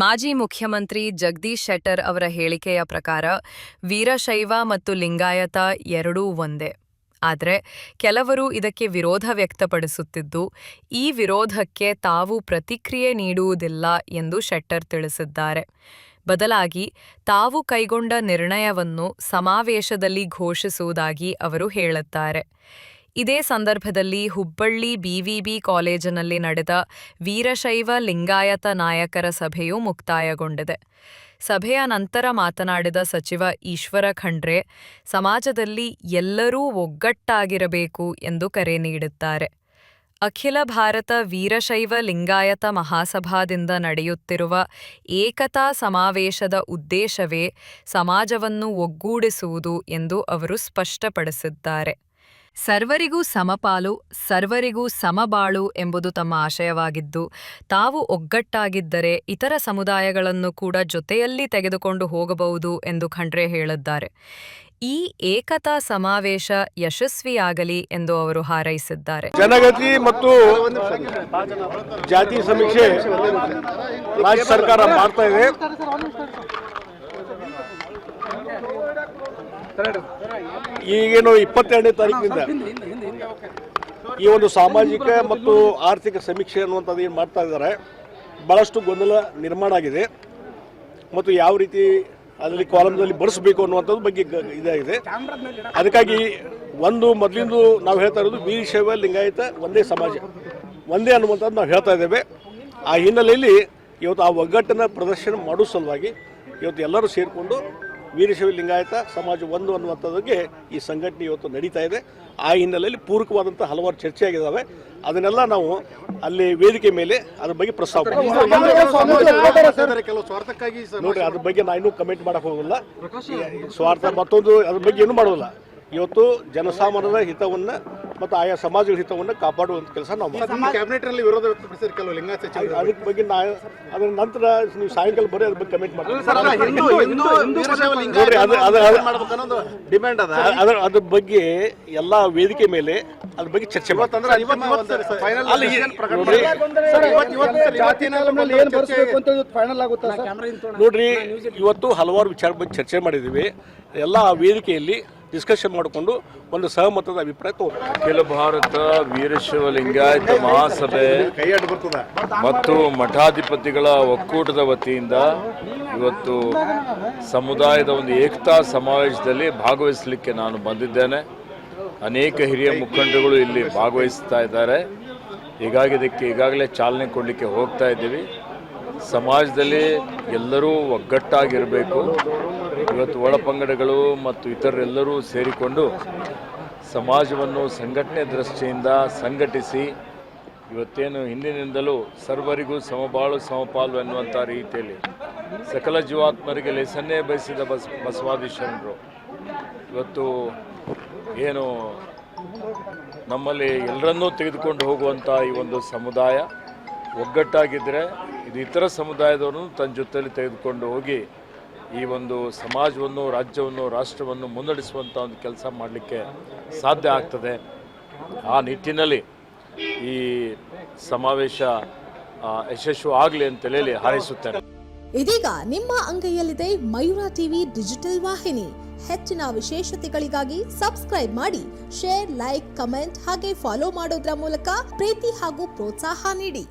ಮಾಜಿ ಮುಖ್ಯಮಂತ್ರಿ ಜಗದೀಶ್ ಶೆಟ್ಟರ್ ಅವರ ಹೇಳಿಕೆಯ ಪ್ರಕಾರ ವೀರಶೈವ ಮತ್ತು ಲಿಂಗಾಯತ ಎರಡೂ ಒಂದೇ. ಆದರೆ ಕೆಲವರು ಇದಕ್ಕೆ ವಿರೋಧ ವ್ಯಕ್ತಪಡಿಸುತ್ತಿದ್ದು, ಈ ವಿರೋಧಕ್ಕೆ ತಾವು ಪ್ರತಿಕ್ರಿಯೆ ನೀಡುವುದಿಲ್ಲ ಎಂದು ಶೆಟ್ಟರ್ ತಿಳಿಸಿದ್ದಾರೆ. ಬದಲಾಗಿ ತಾವು ಕೈಗೊಂಡ ನಿರ್ಣಯವನ್ನು ಸಮಾವೇಶದಲ್ಲಿ ಘೋಷಿಸುವುದಾಗಿ ಅವರು ಹೇಳುತ್ತಾರೆ. ಇದೇ ಸಂದರ್ಭದಲ್ಲಿ ಹುಬ್ಬಳ್ಳಿ ಬಿವಿಬಿ ಕಾಲೇಜಿನಲ್ಲಿ ನಡೆದ ವೀರಶೈವ ಲಿಂಗಾಯತ ನಾಯಕರ ಸಭೆಯು ಮುಕ್ತಾಯಗೊಂಡಿದೆ. ಸಭೆಯ ನಂತರ ಮಾತನಾಡಿದ ಸಚಿವ ಈಶ್ವರ ಖಂಡ್ರೆ, ಸಮಾಜದಲ್ಲಿ ಎಲ್ಲರೂ ಒಗ್ಗಟ್ಟಾಗಿರಬೇಕು ಎಂದು ಕರೆ ನೀಡುತ್ತಾರೆ ಅಖಿಲ ಭಾರತ ವೀರಶೈವ ಲಿಂಗಾಯತ ಮಹಾಸಭಾದಿಂದ ನಡೆಯುತ್ತಿರುವ ಏಕತಾ ಸಮಾವೇಶದ ಉದ್ದೇಶವೇ ಸಮಾಜವನ್ನು ಒಗ್ಗೂಡಿಸುವುದು ಎಂದು ಅವರು ಸ್ಪಷ್ಟಪಡಿಸಿದ್ದಾರೆ. ಸರ್ವರಿಗೂ ಸಮಪಾಲು, ಸರ್ವರಿಗೂ ಸಮಬಾಳು ಎಂಬುದು ತಮ್ಮ ಆಶಯವಾಗಿದ್ದು, ತಾವು ಒಗ್ಗಟ್ಟಾಗಿದ್ದರೆ ಇತರ ಸಮುದಾಯಗಳನ್ನು ಕೂಡ ಜೊತೆಯಲ್ಲಿ ತೆಗೆದುಕೊಂಡು ಹೋಗಬಹುದು ಎಂದು ಖಂಡ್ರೆ ಹೇಳಿದ್ದಾರೆ ಈ ಏಕತಾ ಸಮಾವೇಶ ಯಶಸ್ವಿಯಾಗಲಿ ಎಂದು ಅವರು ಹಾರೈಸಿದ್ದಾರೆ. ಜನಗತಿ ಮತ್ತು ಜಾತಿ ಸಮೀಕ್ಷೆ ರಾಜ್ಯ ಸರ್ಕಾರ ಮಾಡ್ತಾ ಇದೆ. ಈಗೇನು ಇಪ್ಪತ್ತೆರಡನೇ ತಾರೀಕಿನಿಂದ. ಈ ಒಂದು ಸಾಮಾಜಿಕ ಮತ್ತು ಆರ್ಥಿಕ ಸಮೀಕ್ಷೆ ಅನ್ನುವಂಥದ್ದು ಏನು ಮಾಡ್ತಾ ಇದ್ದಾರೆ ಭಾಳಷ್ಟು ಗೊಂದಲ ನಿರ್ಮಾಣ ಆಗಿದೆ. ಮತ್ತು ಯಾವ ರೀತಿ ಅದರಲ್ಲಿ ಕಾಲಮ್ನಲ್ಲಿ ಬಳಸಬೇಕು ಅನ್ನುವಂಥದ್ದು ಬಗ್ಗೆ ಗ- ಇದಾಗಿದೆ. ಅದಕ್ಕಾಗಿ ಒಂದು ಮೊದಲಿಂದು ನಾವು ಹೇಳ್ತಾ ಇರೋದು ವೀರಶೈವ ಲಿಂಗಾಯತ ಒಂದೇ ಸಮಾಜ. ಒಂದೇ ಅನ್ನುವಂಥದ್ದು ನಾವು ಹೇಳ್ತಾ ಇದ್ದೇವೆ. ಆ ಹಿನ್ನೆಲೆಯಲ್ಲಿ ಇವತ್ತು ಆ ಒಗ್ಗಟ್ಟನ್ನು ಪ್ರದರ್ಶನ ಮಾಡೋ ಸಲುವಾಗಿ ಇವತ್ತು ಎಲ್ಲರೂ ಸೇರಿಕೊಂಡು ವೀರಶೈವ ಲಿಂಗಾಯತ ಸಮಾಜ ಒಂದು ಅನ್ನುವಂಥದ್ದಕ್ಕೆ ಈ ಸಂಘಟನೆ ಇವತ್ತು ನಡೀತಾ ಇದೆ. ಆ ಹಿನ್ನೆಲೆಯಲ್ಲಿ ಪೂರಕವಾದಂಥ ಹಲವಾರು ಚರ್ಚೆ ಆಗಿದ್ದಾವೆ ಅದನ್ನೆಲ್ಲ ನಾವು ಅಲ್ಲಿ ವೇದಿಕೆ ಮೇಲೆ ಅದ್ರ ಬಗ್ಗೆ ಪ್ರಸ್ತಾವ ಮಾಡ್ತೀವಿ. ಕೆಲವು ಸ್ವಾರ್ಥಕ್ಕಾಗಿ ನೋಡ್ರಿ ಅದ್ರ ಬಗ್ಗೆ ನಾ ಇನ್ನೂ ಕಮೆಂಟ್ ಮಾಡಕ್ ಹೋಗಲ್ಲ ಸ್ವಾರ್ಥ ಮತ್ತೊಂದು ಅದ್ರ ಬಗ್ಗೆ ಏನು ಮಾಡೋಲ್ಲ ಇವತ್ತು ಜನಸಾಮಾನ್ಯರ ಹಿತವನ್ನ ಮತ್ತು ಆಯಾ ಸಮಾಜಗಳ ಹಿತವನ್ನು ಕಾಪಾಡುವಂಥ ಕೆಲಸ ನಾವು ಮಾಡ್ತೀವಿ. ಕ್ಯಾಬಿನೆಟ್ನಲ್ಲಿ ವಿರೋಧ ವ್ಯಕ್ತಪಡಿಸಿದ ಕೆಲವು ಲಿಂಗ ಸಚಿವರು ಅದಕ್ಕೆ ಬಗ್ಗೆ ನಾ ಅದರ ನಂತರ ನೀವು ಸಾಯಂಕಾಲ ಬರೀ ಅದ್ರ ಬಗ್ಗೆ ಕಮೆಂಟ್ ಡಿಮ್ಯಾಂಡ್ ಅದ? ಅದ್ರ ಅದ್ರ ಬಗ್ಗೆ ಎಲ್ಲ ವೇದಿಕೆ ಮೇಲೆ ಅದ್ರ ಬಗ್ಗೆ ಚರ್ಚೆ ಮಾಡ್ತೀವಿ. ಅಂದ್ರೆ ಇವತ್ತು ಇವತ್ತು ಫೈನಲ್ ಅಲ್ಲಿ ನೋಡ್ರಿ. ಏನ್ ಅಂತ ಫೈನಲ್ ಆಗುತ್ತೆ ನೋಡ್ರಿ ಇವತ್ತು ಹಲವಾರು ವಿಚಾರ ಬಗ್ಗೆ ಚರ್ಚೆ ಮಾಡಿದ್ದೀವಿ ಎಲ್ಲ ವೇದಿಕೆಯಲ್ಲಿ ಡಿಸ್ಕಷನ್ ಮಾಡಿಕೊಂಡು ಒಂದು ಸಹಮತದ ಅಭಿಪ್ರಾಯ ತಗೊಂಡು ಅಖಿಲ ಭಾರತ ವೀರಶೈವ ಲಿಂಗಾಯತ ಮಹಾಸಭೆ ಮತ್ತು ಮಠಾಧಿಪತಿಗಳ ಒಕ್ಕೂಟದ ವತಿಯಿಂದ ಇವತ್ತು ಸಮುದಾಯದ ಒಂದು ಏಕತಾ ಸಮಾವೇಶದಲ್ಲಿ ಭಾಗವಹಿಸಲಿಕ್ಕೆ ನಾನು ಬಂದಿದ್ದೇನೆ. ಅನೇಕ ಹಿರಿಯ ಮುಖಂಡರುಗಳು ಇಲ್ಲಿ ಭಾಗವಹಿಸ್ತಾ ಇದ್ದಾರೆ. ಹೀಗಾಗಿ ಇದಕ್ಕೆ ಈಗಾಗಲೇ ಚಾಲನೆ ಕೊಡಲಿಕ್ಕೆ ಹೋಗ್ತಾ ಇದ್ದೀವಿ. ಸಮಾಜದಲ್ಲಿ ಎಲ್ಲರೂ ಒಗ್ಗಟ್ಟಾಗಿರಬೇಕು. ಇವತ್ತು ಒಳಪಂಗಡಗಳು ಮತ್ತು ಇತರರೆಲ್ಲರೂ ಸೇರಿಕೊಂಡು ಸಮಾಜವನ್ನು ಸಂಘಟನೆ ದೃಷ್ಟಿಯಿಂದ ಸಂಘಟಿಸಿ ಇವತ್ತೇನು ಹಿಂದಿನಿಂದಲೂ ಸರ್ವರಿಗೂ ಸಮಬಾಳು ಸಮಪಾಲು ಎನ್ನುವಂಥ ರೀತಿಯಲ್ಲಿ ಸಕಲ ಜೀವಾತ್ಮರಿಗೆ ಲೆಸನ್ನೇ ಬಯಸಿದ ಬಸ್ ಬಸವಾದಿ ಶರಣರು. ಇವತ್ತು ಏನು ನಮ್ಮಲ್ಲಿ ಎಲ್ಲರನ್ನೂ ತೆಗೆದುಕೊಂಡು ಹೋಗುವಂಥ ಈ ಒಂದು ಸಮುದಾಯ ಒಗ್ಗಟ್ಟಾಗಿದ್ದರೆ ಇದು ಇತರ ಸಮುದಾಯದವರನ್ನು ತನ್ನ ಜೊತೆಯಲ್ಲಿ ತೆಗೆದುಕೊಂಡು ಹೋಗಿ ಈ ಒಂದು ಸಮಾಜವನ್ನು, ರಾಜ್ಯವನ್ನು, ರಾಷ್ಟ್ರವನ್ನು ಮುನ್ನಡೆಸುವಂಥ ಒಂದು ಕೆಲಸ ಮಾಡಲಿಕ್ಕೆ ಸಾಧ್ಯ ಆಗ್ತದೆ. ಆ ನಿಟ್ಟಿನಲ್ಲಿ ಈ ಸಮಾವೇಶ ಯಶಸ್ವಿ ಆಗಲಿ ಅಂತೇಳಿ ಹಾರೈಸುತ್ತೇನೆ. ಇದೀಗ ನಿಮ್ಮ ಅಂಗೈಯಲ್ಲಿದೆ ಮಯೂರ ಟಿವಿ ಡಿಜಿಟಲ್ ವಾಹಿನಿ. ಹೆಚ್ಚಿನ ವಿಶೇಷತೆಗಳಿಗಾಗಿ ಸಬ್ಸ್ಕ್ರೈಬ್ ಮಾಡಿ, ಶೇರ್, ಲೈಕ್, ಕಮೆಂಟ್ ಹಾಗೆ ಫಾಲೋ ಮಾಡೋದ್ರ ಮೂಲಕ ಪ್ರೀತಿ ಹಾಗೂ ಪ್ರೋತ್ಸಾಹ ನೀಡಿ.